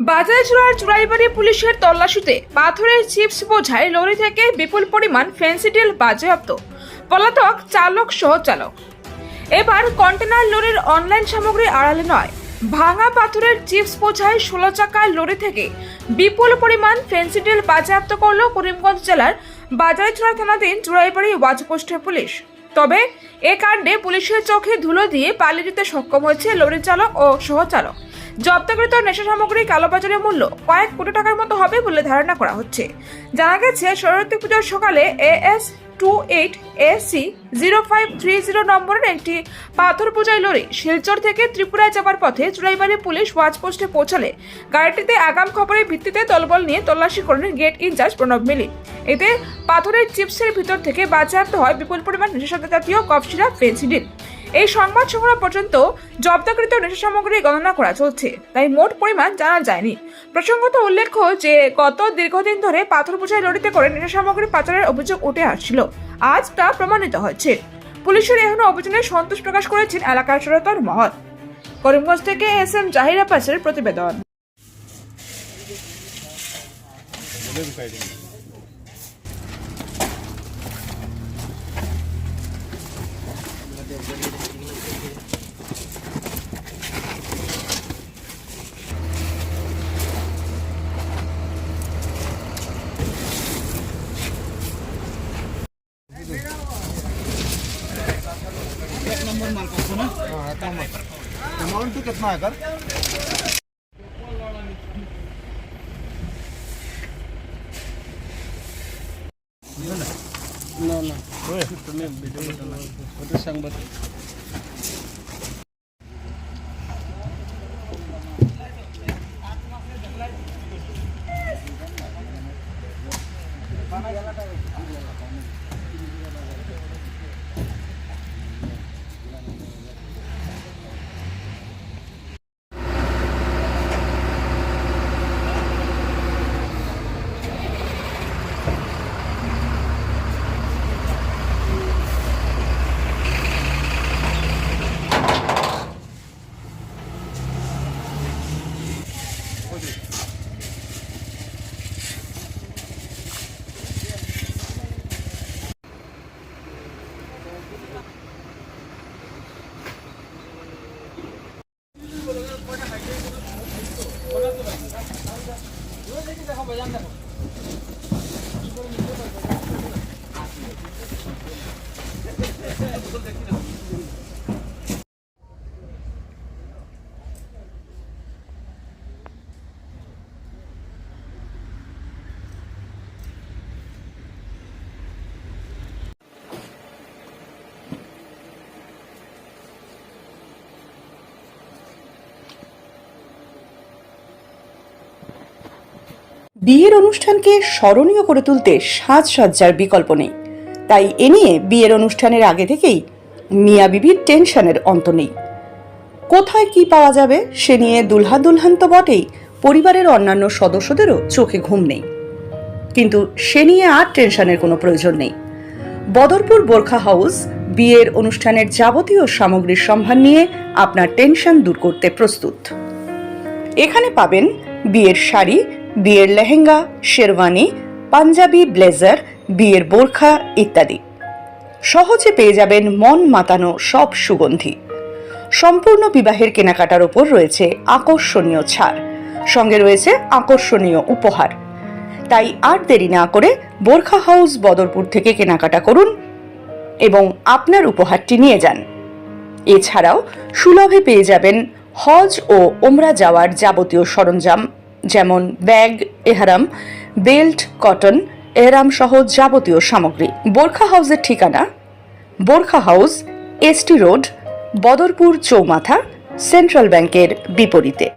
বাজারে চূড়ার চুরাইবাড়ি পুলিশের তল্লাশিতে পাথরের চিপস বোঝায় লরি থেকে বিপুল পরিমাণ ফেন্সিডিল বাজেয়াপ্ত। পলাতক চালক সহ চালক এবার কন্টেনার লরির অনলাইন সামগ্রী আড়ালে নয়। ভাঙা পাথরের চিপস বোঝায় ষোলো চাকার লরি থেকে বিপুল পরিমাণ ফেন্সিডিল বাজেয়াপ্ত করল করিমগঞ্জ জেলার বাজারচূড়া থানাধীন চুরাইবাড়ি ওয়াচপোস্টের পুলিশ। তবে এ কাণ্ডে পুলিশের চোখে ধুলো দিয়ে পালিয়ে যেতে সক্ষম হয়েছে লরি চালক ও সহচালক। জব্দকৃত নেশা সামগ্রী কালোবাজারের মূল্য কয়েক কোটি টাকার মতো হবে বলে ধারণা করা হচ্ছে। জানা গেছে সরস্বতী পুজোর সকালে AS two eight AC zero five three zero নম্বরের একটি পাথর পূজায় লরি শিলচর থেকে ত্রিপুরায় যাওয়ার পথে চুরাইবাড়ি পুলিশ ওয়াচ পোস্টে পৌঁছালে গাড়িটিতে আগাম খবরের ভিত্তিতে দলবল নিয়ে তল্লাশি করেন গেট ইনচার্জ প্রণব মিলি। এতে পাথরের চিপসের ভিতর থেকে বাজেয়াপ্ত হয় বিপুল পরিমাণ নেশাসাদা জাতীয় সিরাপ ফেন্সিডিল এই সংবাদ সংগ্রহ পর্যন্ত জব্দকৃত নেশা সামগ্রী গণনা করা চলছে, তাই মোট পরিমাণ জানা যায়নি। প্রসঙ্গত উল্লেখ্য যে, গত দীর্ঘদিন ধরে পাথর বোঝাই লড়িতে করে নেশা সামগ্রী পাচারের অভিযোগ উঠে আসছিল। আজ তা প্রমাণিত হয়েছে। পুলিশের এখনও অভিযানে সন্তোষ প্রকাশ করেছেন এলাকার সরতর মহৎ করিমগঞ্জ থেকে এস এম জাহির আব্বাসের প্রতিবেদন। है अमाउंट कितना है सर ना ना तुम्ही सांग बरं না বিয়ের অনুষ্ঠানকে স্মরণীয় করে তুলতে সাজসজ্জার বিকল্প নেই। তাই এ নিয়ে বিয়ের অনুষ্ঠানের আগে থেকেই মিয়া বিবির টেনশনের অন্ত নেই। কোথায় কি পাওয়া যাবে সে নিয়ে দুলহা দুলহান তো বটেই, পরিবারের অন্যান্য সদস্যদেরও চোখে ঘুম নেই। কিন্তু সে নিয়ে আর টেনশনের কোনো প্রয়োজন নেই। বদরপুর বোরখা হাউস বিয়ের অনুষ্ঠানের যাবতীয় সামগ্রীর সম্ভার নিয়ে আপনার টেনশন দূর করতে প্রস্তুত। এখানে পাবেন বিয়ের শাড়ি বিয়ের লেহেঙ্গা, শেরওয়ানি, পাঞ্জাবি, ব্লেজার, বিয়ের বোরখা ইত্যাদি। সহজে পেয়ে যাবেন মন মাতানো সব সুগন্ধি। সম্পূর্ণ বিবাহের কেনাকাটার ওপর রয়েছে আকর্ষণীয় ছাড়। সঙ্গে রয়েছে আকর্ষণীয় উপহার। তাই আর দেরি না করে বোরখা হাউস বদরপুর থেকে কেনাকাটা করুন এবং আপনার উপহারটি নিয়ে যান। এছাড়াও সুলভে পেয়ে যাবেন হজ ও ওমরা যাওয়ার যাবতীয় সরঞ্জাম যেমন ব্যাগ, এহারাম, বেল্ট, কটন, এহরাম সহ যাবতীয় সামগ্রী। বোরখা হাউসের ঠিকানা? Burqa house ST road, Badarpur চৌমাথা, সেন্ট্রাল ব্যাংকের বিপরীতে।